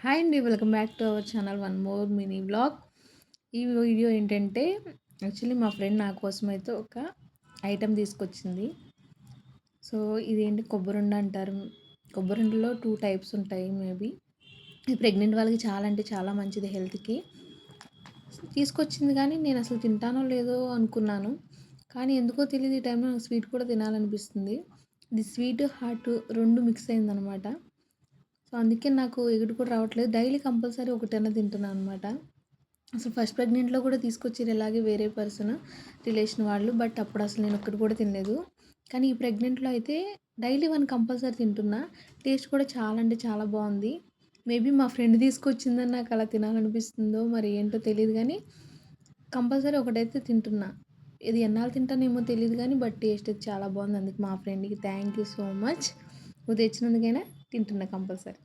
Hi అండి welcome back to our channel one more mini vlog. ఈ video ఏంటంటే actually మా ఫ్రెండ్ నా కోసం అయితే ఒక ఐటెం తీసుకొచ్చింది. సో ఇదేంటి కొబ్బరుండ అంటారు. కొబ్బరుండలో టూ టైప్స్ ఉంటాయి మేబీ. ప్రెగ్నెంట్ వాళ్ళకి చాలా అంటే చాలా మంచిది హెల్త్కి. తీసుకొచ్చింది కానీ నేను అసలు తింటానో లేదో అనుకున్నాను. కానీ ఎందుకో తెలియదు ఈ టైంలో నాకు స్వీట్ కూడా తినాలనిపిస్తుంది. ఇది స్వీట్ హాట్ రెండు మిక్స్ అయిందనమాట. అందుకే నాకు ఎగుడు కూడా రావట్లేదు. డైలీ కంపల్సరీ ఒకటైనా తింటున్నాను అనమాట అసలు ఫస్ట్ ప్రెగ్నెంట్లో కూడా తీసుకొచ్చారు ఇలాగే వేరే పర్సన్ రిలేషన్ వాళ్ళు బట్ అప్పుడు అసలు నేను ఒక్కటి కూడా తినలేదు. కానీ ఈ ప్రెగ్నెంట్లో అయితే డైలీ వన్ కంపల్సరీ తింటున్నా. టేస్ట్ కూడా చాలా అంటే చాలా బాగుంది. మేబీ మా ఫ్రెండ్ తీసుకొచ్చిందని నాకు అలా తినాలనిపిస్తుందో మరి ఏంటో తెలియదు కానీ కంపల్సరీ ఒకటైతే తింటున్నా. ఇది ఎన్నాళ్ళు తింటానేమో తెలియదు కానీ బట్ టేస్ట్ అయితే చాలా బాగుంది. అందుకు మా ఫ్రెండ్కి థ్యాంక్ యూ సో మచ్. నువ్వు తెచ్చినందుకైనా తింటున్నా కంపల్సరీ.